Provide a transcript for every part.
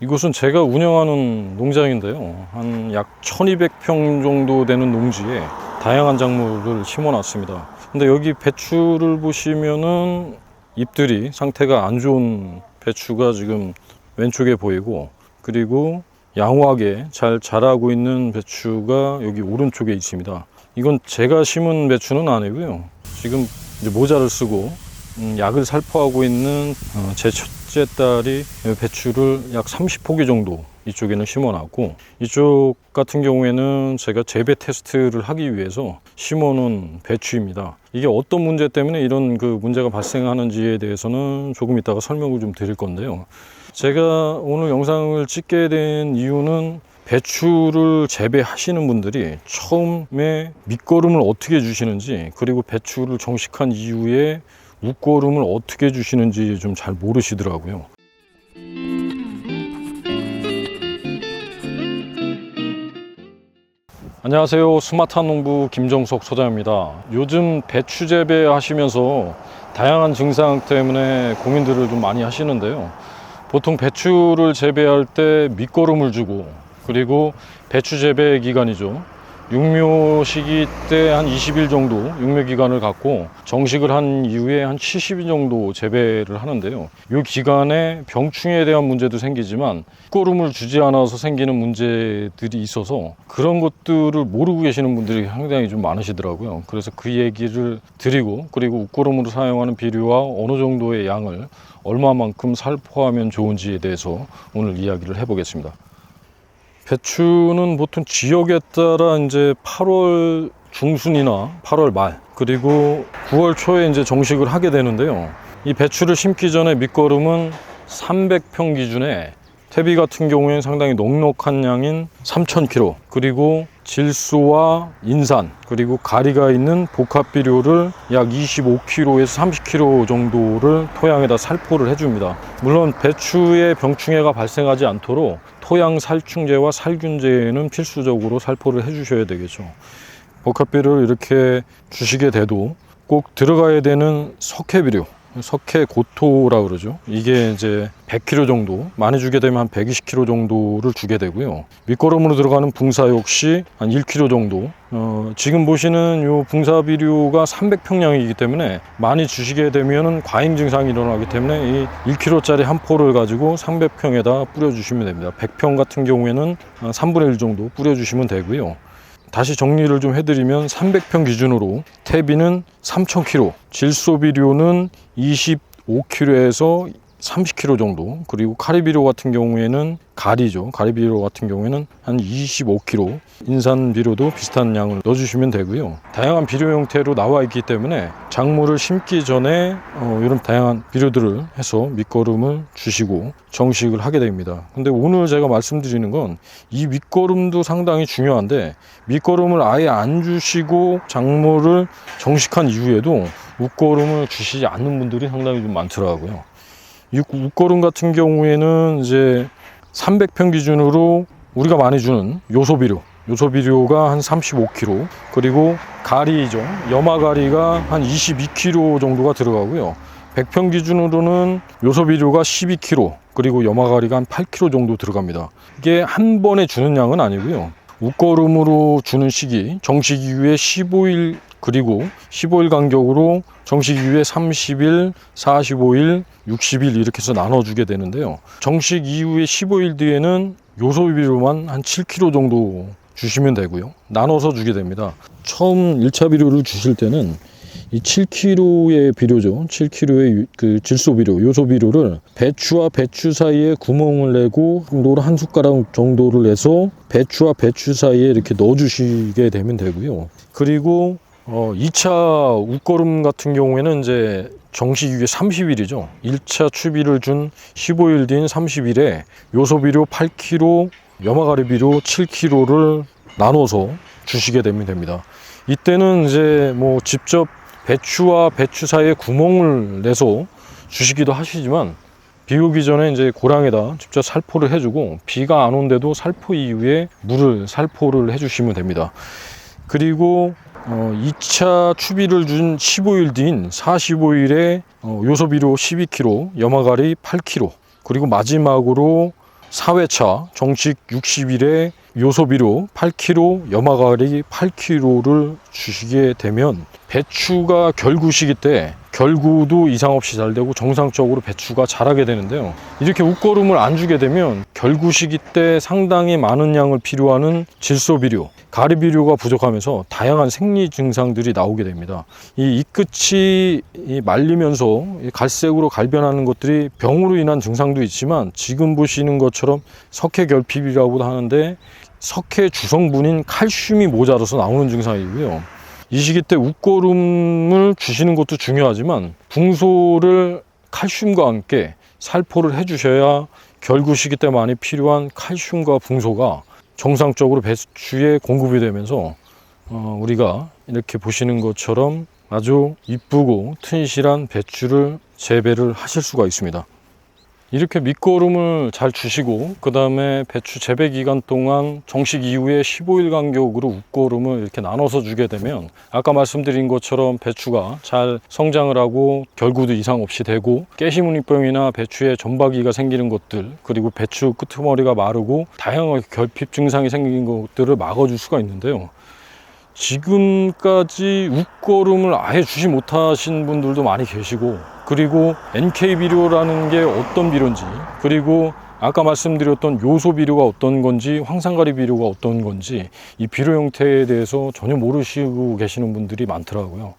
이곳은 제가 운영하는 농장인데요. 한 약 1200평 정도 되는 농지에 다양한 작물을 심어 놨습니다. 근데 여기 배추를 보시면은 잎들이 상태가 안 좋은 배추가 지금 왼쪽에 보이고 그리고 양호하게 잘 자라고 있는 배추가 여기 오른쪽에 있습니다. 이건 제가 심은 배추는 아니고요. 지금 모자를 쓰고 음, 약을 살포하고 있는 어, 제 첫째 딸이 배추를 약 30포기 정도 이쪽에는 심어놨고 이쪽 같은 경우에는 제가 재배 테스트를 하기 위해서 심어놓은 배추입니다. 이게 어떤 문제 때문에 이런 그 문제가 발생하는지에 대해서는 조금 이따가 설명을 좀 드릴 건데요. 제가 오늘 영상을 찍게 된 이유는 배추를 재배하시는 분들이 처음에 밑거름을 어떻게 주시는지 그리고 배추를 정식한 이후에 웃거름을 어떻게 주시는지 좀 잘 모르시더라고요. 안녕하세요. 스마트한 농부 김정석 소장입니다. 요즘 배추 재배 하시면서 다양한 증상 때문에 고민들을 좀 많이 하시는데요. 보통 배추를 재배할 때 밑거름을 주고 그리고 배추 재배 기간이죠. 육묘 시기 때 한 20일 정도 육묘 기간을 갖고 정식을 한 이후에 한 70일 정도 재배를 하는데요. 이 기간에 병충해에 대한 문제도 생기지만 꽃거름을 주지 않아서 생기는 문제들이 있어서 그런 것들을 모르고 계시는 분들이 상당히 좀 많으시더라고요. 그래서 그 얘기를 드리고 그리고 웃거름으로 사용하는 비료와 어느 정도의 양을 얼마만큼 살포하면 좋은지에 대해서 오늘 이야기를 해보겠습니다. 배추는 보통 지역에 따라 이제 8월 중순이나 8월 말 그리고 9월 초에 이제 정식을 하게 되는데요. 이 배추를 심기 전에 밑거름은 300평 기준에 퇴비 같은 경우에는 상당히 넉넉한 양인 3,000kg 그리고 질소와 인산 그리고 가리가 있는 복합 비료를 약 25kg에서 30kg 정도를 토양에다 살포를 해줍니다. 물론 배추에 병충해가 발생하지 않도록 토양 살충제와 살균제는 필수적으로 살포를 해주셔야 되겠죠. 복합 비료를 이렇게 주시게 돼도 꼭 들어가야 되는 석회 비료 석회 고토라 그러죠. 이게 이제 100kg 정도, 많이 주게 되면 한 120kg 정도를 주게 되고요. 밑거름으로 들어가는 붕사 역시 한 1kg 정도. 어, 지금 보시는 요 붕사 비료가 300평량이기 때문에 많이 주시게 되면은 과잉 증상이 일어나기 때문에 이 1kg짜리 한 포를 가지고 300평에다 뿌려주시면 됩니다. 100평 같은 경우에는 한 3분의 1 정도 뿌려주시면 되고요. 다시 정리를 좀 해드리면 300평 기준으로 퇴비는 3,000kg, 질소비료는 25kg에서 30kg 정도. 그리고 카리비료 같은 경우에는 가리죠. 가리비료 같은 경우에는 한 25kg 인산 비료도 비슷한 양을 넣어주시면 되고요. 다양한 비료 형태로 나와 있기 때문에 작물을 심기 전에 어, 이런 다양한 비료들을 해서 밑거름을 주시고 정식을 하게 됩니다. 근데 오늘 제가 말씀드리는 건 이 밑거름도 상당히 중요한데 밑거름을 아예 안 주시고 작물을 정식한 이후에도 웃거름을 주시지 않는 분들이 상당히 좀 많더라고요 이 웃거름 같은 경우에는 이제 300평 기준으로 우리가 많이 주는 요소비료. 요소비료가 한 35kg 그리고 가리죠 염화가리가 한 22kg 정도가 들어가고요. 100평 기준으로는 요소비료가 12kg 그리고 염화가리가 한 8kg 정도 들어갑니다. 이게 한 번에 주는 양은 아니고요. 웃거름으로 주는 시기 정식 이후에 15일 그리고 15일 간격으로 정식 이후에 30일, 45일, 60일 이렇게 해서 나눠주게 되는데요. 정식 이후에 15일 뒤에는 요소비료만 한 7kg 정도 주시면 되고요. 나눠서 주게 됩니다. 처음 1차 비료를 주실 때는 이 7kg의 비료죠. 7kg의 그 질소 비료, 요소 비료를 배추와 배추 사이에 구멍을 내고 정도로 한 숟가락 정도를 내서 배추와 배추 사이에 이렇게 넣어 주시게 되면 되고요. 그리고 어, 2차 웃거름 같은 경우에는 이제 정식 이후에 30일이죠. 1차 추비를 준 15일 뒤인 30일에 요소비료 8kg, 염화가리 비료 7kg를 나눠서 주시게 되면 됩니다. 이때는 이제 뭐 직접 배추와 배추 사이에 구멍을 내서 주시기도 하시지만 비 오기 전에 이제 고랑에다 직접 살포를 해주고 비가 안 온데도 살포 이후에 물을 살포를 해주시면 됩니다. 그리고 어, 2차 추비를 준 15일 뒤인 45일에 어, 요소비료 12kg, 염화가리 8kg, 그리고 마지막으로 4회차 정식 60일에 요소비료 8kg, 염화가리 8kg를 주시게 되면 배추가 결구 시기 때 결구도 이상 없이 잘 되고 정상적으로 배추가 자라게 되는데요. 이렇게 웃거름을 안 주게 되면 결구 시기 때 상당히 많은 양을 필요하는 질소 비료, 가리 비료가 부족하면서 다양한 생리 증상들이 나오게 됩니다. 이 잎끝이 이 말리면서 이 갈색으로 갈변하는 것들이 병으로 인한 증상도 있지만 지금 보시는 것처럼 석회결핍이라고도 하는데 석회 주성분인 칼슘이 모자라서 나오는 증상이고요. 이 시기 때 웃고름을 주시는 것도 중요하지만 붕소를 칼슘과 함께 살포를 해주셔야 결구 시기 때 많이 필요한 칼슘과 붕소가 정상적으로 배추에 공급이 되면서 어, 우리가 이렇게 보시는 것처럼 아주 이쁘고 튼실한 배추를 재배를 하실 수가 있습니다. 이렇게 밑거름을 잘 주시고 그 다음에 배추 재배 기간 동안 정식 이후에 15일 간격으로 웃거름을 이렇게 나눠서 주게 되면 아까 말씀드린 것처럼 배추가 잘 성장을 하고 결구도 이상 없이 되고 깨시무늬병이나 배추에 점박이가 생기는 것들 그리고 배추 끄트머리가 마르고 다양한 결핍 증상이 생긴 것들을 막아줄 수가 있는데요. 지금까지 웃거름을 아예 주지 못하신 분들도 많이 계시고 그리고 NK 비료라는 게 어떤 비료인지 그리고 아까 말씀드렸던 요소 비료가 어떤 건지 황산가리 비료가 어떤 건지 이 비료 형태에 대해서 전혀 모르시고 계시는 분들이 많더라고요.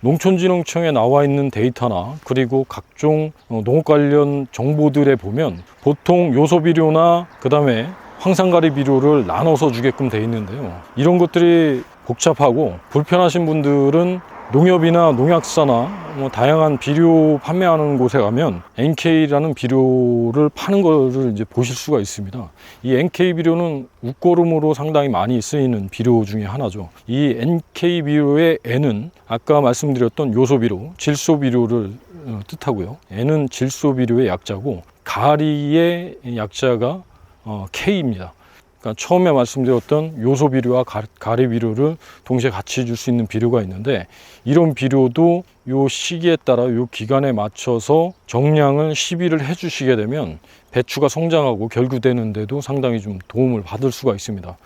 농촌진흥청에 나와 있는 데이터나 그리고 각종 어, 농업 관련 정보들에 보면 보통 요소 비료나 그 다음에 황산가리 비료를 나눠서 주게끔 돼 있는데요. 이런 것들이 복잡하고 불편하신 분들은 농협이나 농약사나 뭐 다양한 비료 판매하는 곳에 가면 NK라는 비료를 파는 것을 이제 보실 수가 있습니다. 이 NK 비료는 웃고름으로 상당히 많이 쓰이는 비료 중에 하나죠. 이 NK 비료의 N은 아까 말씀드렸던 요소 비료, 질소 비료를 어, 뜻하고요. N은 질소 비료의 약자고 가리의 약자가 어, K입니다. 그러니까 처음에 말씀드렸던 요소 비료와 가, 리 비료를 동시에 같이 줄 수 있는 비료가 있는데 이런 비료도 요 시기에 따라 요 기간에 맞춰서 정량을 시비를 해 주시게 되면 배추가 성장하고 결구되는데도 상당히 좀 도움을 받을 수가 있습니다.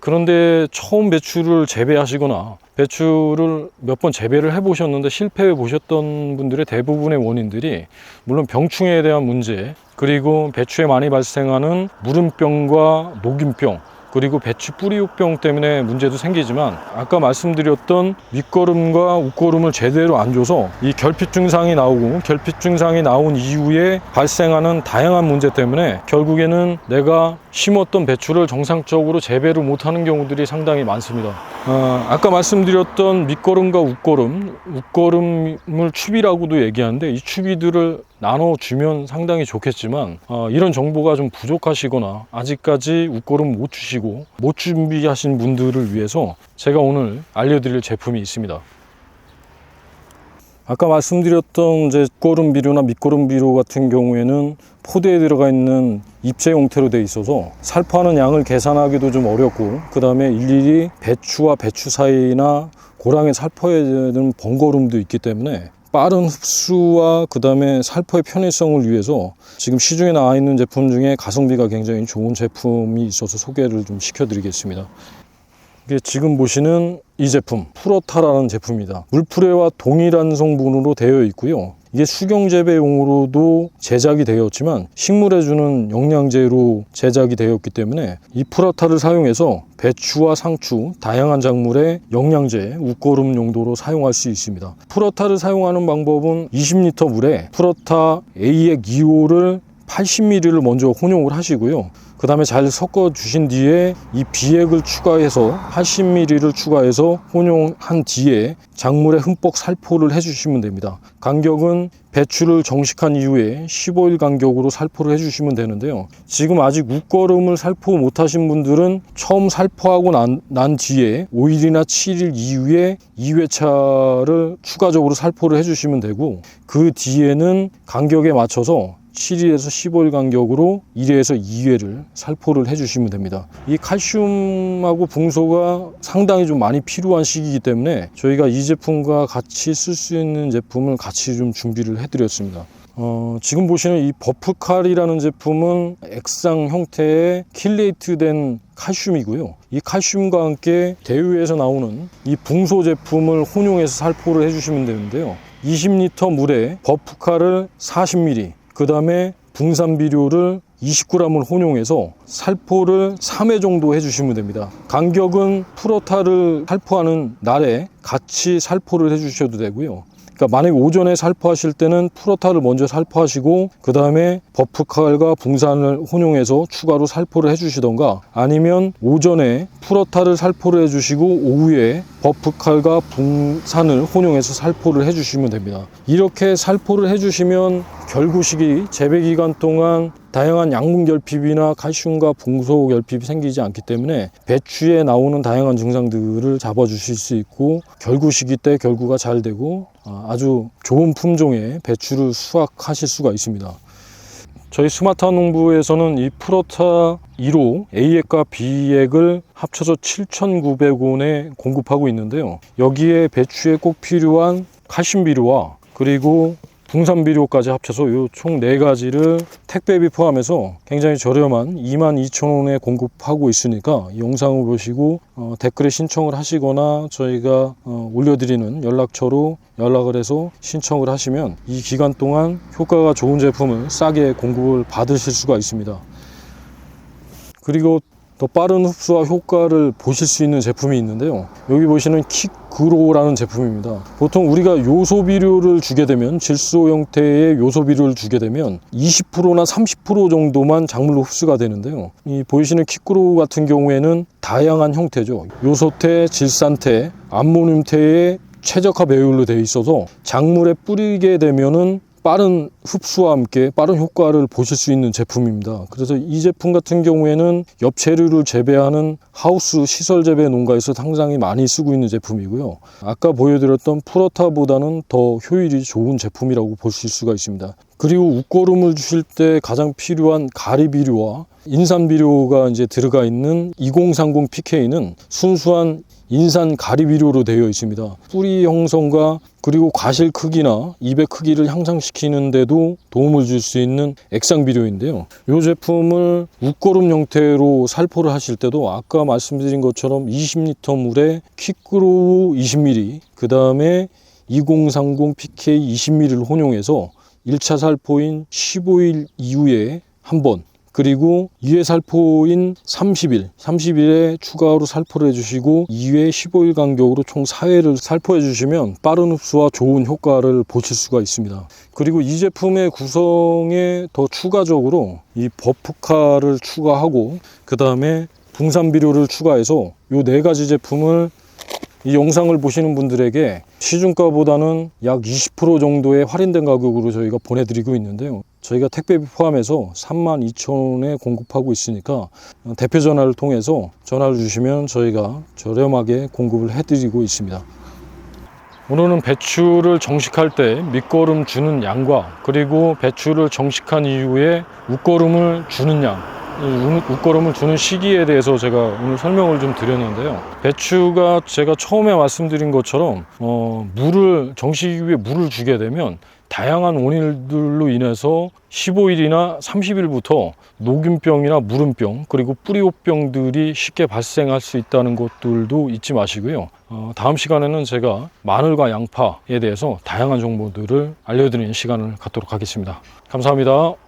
그런데 처음 배추를 재배하시거나 배추를 몇 번 재배를 해 보셨는데 실패해 보셨던 분들의 대부분의 원인들이 물론 병충해에 대한 문제 그리고 배추에 많이 발생하는 무름병과 녹균병 그리고 배추 뿌리육병 때문에 문제도 생기지만 아까 말씀드렸던 밑거름과 웃거름을 제대로 안 줘서 이 결핍 증상이 나오고 결핍 증상이 나온 이후에 발생하는 다양한 문제 때문에 결국에는 내가 심었던 배추를 정상적으로 재배를 못하는 경우들이 상당히 많습니다. 어, 아까 말씀드렸던 밑거름과 웃거름, 웃거름을 추비라고도 얘기하는데 이 추비들을 나눠주면 상당히 좋겠지만 어, 이런 정보가 좀 부족하시거나 아직까지 웃거름 못 주시고 못 준비하신 분들을 위해서 제가 오늘 알려드릴 제품이 있습니다. 아까 말씀드렸던 이제 꼬름 비료나 밑꼬름 비료 같은 경우에는 포대에 들어가 있는 입체 형태로 돼 있어서 살포하는 양을 계산하기도 좀 어렵고 그 다음에 일일이 배추와 배추 사이나 고랑에 살포해야 되는 번거름도 있기 때문에 빠른 흡수와 그 다음에 살포의 편의성을 위해서 지금 시중에 나와 있는 제품 중에 가성비가 굉장히 좋은 제품이 있어서 소개를 좀 시켜드리겠습니다. 이게 지금 보시는 이 제품 프로타라는 제품입니다. 물프레와 동일한 성분으로 되어 있고요. 이게 수경 재배용으로도 제작이 되었지만 식물에 주는 영양제로 제작이 되었기 때문에 이 프로타를 사용해서 배추와 상추, 다양한 작물의 영양제, 웃거름 용도로 사용할 수 있습니다. 프로타를 사용하는 방법은 20리터 물에 프로타 A액 2호를 80ml를 먼저 혼용을 하시고요. 그 다음에 잘 섞어 주신 뒤에 이 비액을 추가해서 80ml를 추가해서 혼용한 뒤에 작물에 흠뻑 살포를 해주시면 됩니다. 간격은 배추를 정식한 이후에 15일 간격으로 살포를 해주시면 되는데요. 지금 아직 웃거름을 살포 못하신 분들은 처음 살포하고 난, 난 뒤에 5일이나 7일 이후에 2회차를 추가적으로 살포를 해주시면 되고 그 뒤에는 간격에 맞춰서 7일에서 15일 간격으로 1회에서 2회를 살포를 해주시면 됩니다. 이 칼슘하고 붕소가 상당히 좀 많이 필요한 시기이기 때문에 저희가 이 제품과 같이 쓸 수 있는 제품을 같이 좀 준비를 해드렸습니다. 어, 지금 보시는 이 버프칼이라는 제품은 액상 형태의 킬레이트된 칼슘이고요. 이 칼슘과 함께 대유에서 나오는 이 붕소 제품을 혼용해서 살포를 해주시면 되는데요. 20리터 물에 버프칼을 40ml, 그 다음에 붕산비료를 20g을 혼용해서 살포를 3회 정도 해주시면 됩니다. 간격은 프로타를 살포하는 날에 같이 살포를 해주셔도 되고요. 그러니까 만약 오전에 살포하실 때는 프로타를 먼저 살포하시고 그 다음에 버프칼과 붕산을 혼용해서 추가로 살포를 해주시던가 아니면 오전에 프로타를 살포를 해주시고 오후에 버프칼과 붕산을 혼용해서 살포를 해주시면 됩니다. 이렇게 살포를 해주시면 결구식이 재배 기간 동안 다양한 양분 결핍이나 칼슘과 붕소 결핍이 생기지 않기 때문에 배추에 나오는 다양한 증상들을 잡아주실 수 있고 결구 시기 때 결구가 잘 되고 아, 아주 좋은 품종의 배추를 수확하실 수가 있습니다. 저희 스마트한 농부에서는 이 프로타 1호 A액과 B액을 합쳐서 7,900원에 공급하고 있는데요. 여기에 배추에 꼭 필요한 칼슘 비료와 그리고 붕산 비료까지 합쳐서 이총네 가지를 택배비 포함해서 굉장히 저렴한 22,000원에 공급하고 있으니까 이 영상을 보시고 어, 댓글에 신청을 하시거나 저희가 어, 올려드리는 연락처로 연락을 해서 신청을 하시면 이 기간 동안 효과가 좋은 제품을 싸게 공급을 받으실 수가 있습니다. 그리고 더 빠른 흡수와 효과를 보실 수 있는 제품이 있는데요. 여기 보시는 킥그로라는 제품입니다. 보통 우리가 요소 비료를 주게 되면 질소 형태의 요소 비료를 주게 되면 20%나 30% 정도만 작물로 흡수가 되는데요. 이 보이시는 킥그로 같은 경우에는 다양한 형태죠. 요소태, 질산태, 암모늄태의 최적화 배율로 되어 있어서 작물에 뿌리게 되면은 빠른 흡수와 함께 빠른 효과를 보실 수 있는 제품입니다. 그래서 이 제품 같은 경우에는 엽채류를 재배하는 하우스 시설 재배 농가에서 상당히 많이 쓰고 있는 제품이고요. 아까 보여드렸던 프로타보다는 더 효율이 좋은 제품이라고 보실 수가 있습니다. 그리고 웃거름을 주실 때 가장 필요한 가리 비료와 인산 비료가 이제 들어가 있는 2030 PK는 순수한 인산 가리 비료로 되어 있습니다. 뿌리 형성과 그리고 과실 크기나 잎의 크기를 향상시키는데도 도움을 줄 수 있는 액상 비료인데요. 이 제품을 웃거름 형태로 살포를 하실 때도 아까 말씀드린 것처럼 20리터 물에 퀵그로우 20ml, 그 다음에 2030 PK 20ml를 혼용해서 1차 살포인 15일 이후에 한 번, 그리고 2회 살포인 30일, 30일에 추가로 살포를 해주시고 2회 15일 간격으로 총 4회를 살포해 주시면 빠른 흡수와 좋은 효과를 보실 수가 있습니다. 그리고 이 제품의 구성에 더 추가적으로 이 버프카를 추가하고 그 다음에 붕산 비료를 추가해서 이 네 가지 제품을 이 영상을 보시는 분들에게 시중가보다는 약 20% 정도의 할인된 가격으로 저희가 보내드리고 있는데요. 저희가 택배비 포함해서 32,000원에 공급하고 있으니까 대표 전화를 통해서 전화를 주시면 저희가 저렴하게 공급을 해드리고 있습니다. 오늘은 배추를 정식할 때 밑거름 주는 양과 그리고 배추를 정식한 이후에 웃거름을 주는 양 웃거름을 주는 시기에 대해서 제가 오늘 설명을 좀 드렸는데요. 배추가 제가 처음에 말씀드린 것처럼 어, 물을 정식 이후에 물을 주게 되면 다양한 원인들로 인해서 15일이나 30일부터 녹균병이나 무름병 그리고 뿌리옷병들이 쉽게 발생할 수 있다는 것들도 잊지 마시고요. 어, 다음 시간에는 제가 마늘과 양파에 대해서 다양한 정보들을 알려드리는 시간을 갖도록 하겠습니다. 감사합니다.